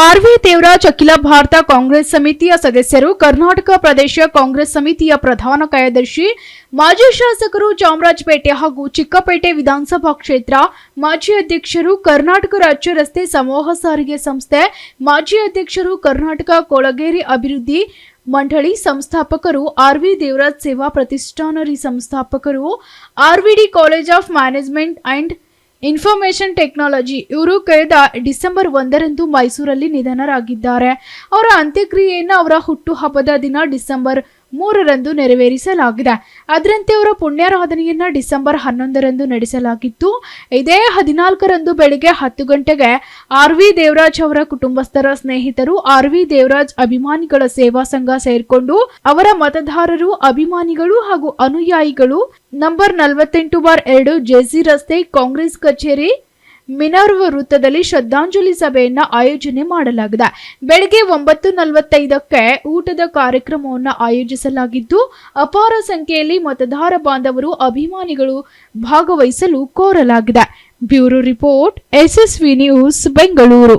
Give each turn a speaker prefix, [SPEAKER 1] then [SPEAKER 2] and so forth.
[SPEAKER 1] R V Devaraj ಅಖಿಲ ಭಾರತ ಕಾಂಗ್ರೆಸ್ ಸಮಿತಿಯ ಸದಸ್ಯರು, ಕರ್ನಾಟಕ ಪ್ರದೇಶ ಕಾಂಗ್ರೆಸ್ ಸಮಿತಿಯ ಪ್ರಧಾನ ಕಾರ್ಯದರ್ಶಿ, ಮಾಜಿ ಶಾಸಕರು ಚಾಮರಾಜಪೇಟೆ ಹಾಗೂ ಚಿಕ್ಕಪೇಟೆ ವಿಧಾನಸಭಾ ಕ್ಷೇತ್ರ, ಮಾಜಿ ಅಧ್ಯಕ್ಷರು ಕರ್ನಾಟಕ ರಾಜ್ಯ ರಸ್ತೆ ಸಮೂಹ ಸಾರಿಗೆ ಸಂಸ್ಥೆ, ಮಾಜಿ ಅಧ್ಯಕ್ಷರು ಕರ್ನಾಟಕ ಕೊಳಗೇರಿ ಅಭಿವೃದ್ಧಿ ಮಂಡಳಿ ಸಂಸ್ಥಾಪಕರು ಆರ್ವಿ ದೇವರಾಜ್ ಸೇವಾ ಪ್ರತಿಷ್ಠಾನರಿ ಸಂಸ್ಥಾಪಕರು RVD college of management and information technology ಇವರು ಕಳೆದ ಡಿಸೆಂಬರ್ ಒಂದರಂದು ಮೈಸೂರಲ್ಲಿ ನಿಧನರಾಗಿದ್ದಾರೆ. ಅವರ ಅಂತ್ಯಕ್ರಿಯೆಯನ್ನು ಅವರ ಹುಟ್ಟುಹಬ್ಬದ ದಿನ ಡಿಸೆಂಬರ್ ಮೂರರಂದು ನೆರವೇರಿಸಲಾಗಿದೆ. ಅದರಂತೆ ಅವರ ಪುಣ್ಯಾರಾಧನೆಯನ್ನ ಡಿಸೆಂಬರ್ ಹನ್ನೊಂದರಂದು ನಡೆಸಲಾಗಿತ್ತು. ಇದೇ ಹದಿನಾಲ್ಕರಂದು ಬೆಳಿಗ್ಗೆ ಹತ್ತು ಗಂಟೆಗೆ ಆರ್ ವಿ ದೇವರಾಜ್ ಅವರ ಕುಟುಂಬಸ್ಥರ ಸ್ನೇಹಿತರು ಆರ್ ವಿ ದೇವರಾಜ್ ಅಭಿಮಾನಿಗಳ ಸೇವಾ ಸಂಘ ಸೇರ್ಕೊಂಡು ಅವರ ಮತದಾರರು, ಅಭಿಮಾನಿಗಳು ಹಾಗೂ ಅನುಯಾಯಿಗಳು ನಂಬರ್ ನಲವತ್ತೆಂಟು ಬಾರ್ ಎರಡು ಜೆಸಿ ರಸ್ತೆ ಕಾಂಗ್ರೆಸ್ ಕಚೇರಿ ಮಿನರ್ವ್ ವೃತ್ತದಲ್ಲಿ ಶ್ರದ್ಧಾಂಜಲಿ ಸಭೆಯನ್ನ ಆಯೋಜನೆ ಮಾಡಲಾಗಿದೆ. ಬೆಳಗ್ಗೆ ಒಂಬತ್ತು ನಲವತ್ತೈದಕ್ಕೆ ಊಟದ ಕಾರ್ಯಕ್ರಮವನ್ನು ಆಯೋಜಿಸಲಾಗಿದ್ದು, ಅಪಾರ ಸಂಖ್ಯೆಯಲ್ಲಿ ಮತದಾರ ಬಾಂಧವರು ಅಭಿಮಾನಿಗಳು ಭಾಗವಹಿಸಲು ಕೋರಲಾಗಿದೆ. Bureau report, SSV news, Bengaluru.